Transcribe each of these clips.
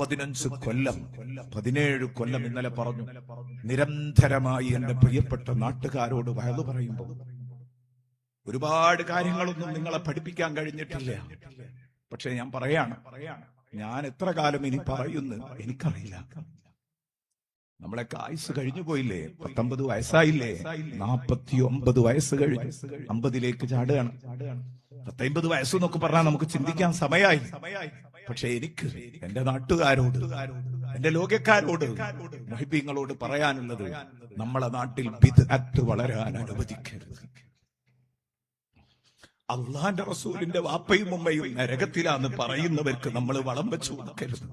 പതിനഞ്ച് കൊല്ലം പതിനേഴ് കൊല്ലം ഇന്നലെ പറഞ്ഞു. നിരന്തരമായി എന്റെ പ്രിയപ്പെട്ട നാട്ടുകാരോട് വയത് പറയുമ്പോൾ ഒരുപാട് കാര്യങ്ങളൊന്നും നിങ്ങളെ പഠിപ്പിക്കാൻ കഴിഞ്ഞിട്ടില്ല. പക്ഷെ ഞാൻ പറയാണ് ഞാൻ എത്ര കാലം ഇനി പറയുന്നു എനിക്കറിയില്ല. നമ്മളെ ആയുസ് കഴിഞ്ഞു പോയില്ലേ? പത്തൊമ്പത് വയസ്സായില്ലേ? നാപ്പത്തി ഒമ്പത് വയസ്സ് കഴിഞ്ഞു. അമ്പതിലേക്ക് ചാടുകയാണ്. പത്തൊമ്പത് വയസ്സ് എന്നൊക്കെ പറഞ്ഞാൽ നമുക്ക് ചിന്തിക്കാൻ സമയമായി. പക്ഷെ എനിക്ക് എന്റെ നാട്ടുകാരോട് എന്റെ ലോകക്കാരോട് മഹിബീങ്ങളോട് പറയാനുള്ളത് നമ്മളെ നാട്ടിൽ ബിദ്അത്ത് വളരാൻ അനുവദിക്കരുത്. അള്ളാന്റെ റസൂലിന്റെ വാപ്പയും ഉമ്മയും നരകത്തിലാന്ന് പറയുന്നവർക്ക് നമ്മൾ വളം വെച്ചു കൊടുക്കരുത്.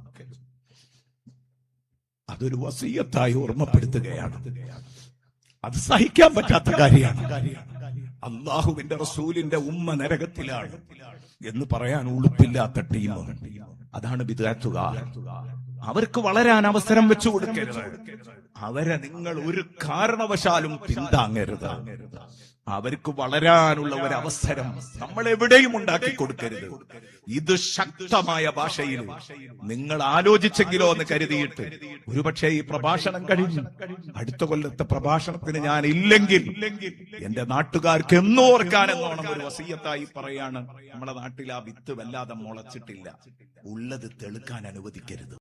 അതൊരു വസീയത്തായി ഓർമ്മപ്പെടുത്തുകയാണ്. അത് സഹിക്കാൻ പറ്റാത്ത കാര്യമാണ്. അള്ളാഹുവിന്റെ റസൂലിന്റെ ഉമ്മ നരകത്തിലാണ് എന്ന് പറയാൻ ഉളുപ്പില്ലാത്ത ടീം അതാണ് വിതാത്തുക അവർക്ക് വളരാൻ അവസരം വെച്ചു കൊടുക്കരുത്. അവരെ നിങ്ങൾ ഒരു കാരണവശാലും പിന്താങ്ങരുത്. അവർക്ക് വളരാനുള്ള ഒരു അവസരം നമ്മൾ എവിടെയും ഉണ്ടാക്കി കൊടുക്കരുത് ഇത് ശക്തമായ ഭാഷയിൽ നിങ്ങൾ ആലോചിച്ചെങ്കിലോ എന്ന് കരുതിയിട്ട് ഒരുപക്ഷെ ഈ പ്രഭാഷണം കഴിഞ്ഞു. അടുത്ത കൊല്ലത്തെ പ്രഭാഷണത്തിന് ഞാൻ ഇല്ലെങ്കിൽ എന്റെ നാട്ടുകാർക്ക് എന്നോ ഓർക്കാനെന്നോണം ഒരു വസീയത്തായി പറയാണ് നമ്മുടെ നാട്ടിൽ ആ വിത്ത് വല്ലാതെ മുളച്ചിട്ടില്ല. ഉള്ളത് തെളുക്കാൻ അനുവദിക്കരുത്.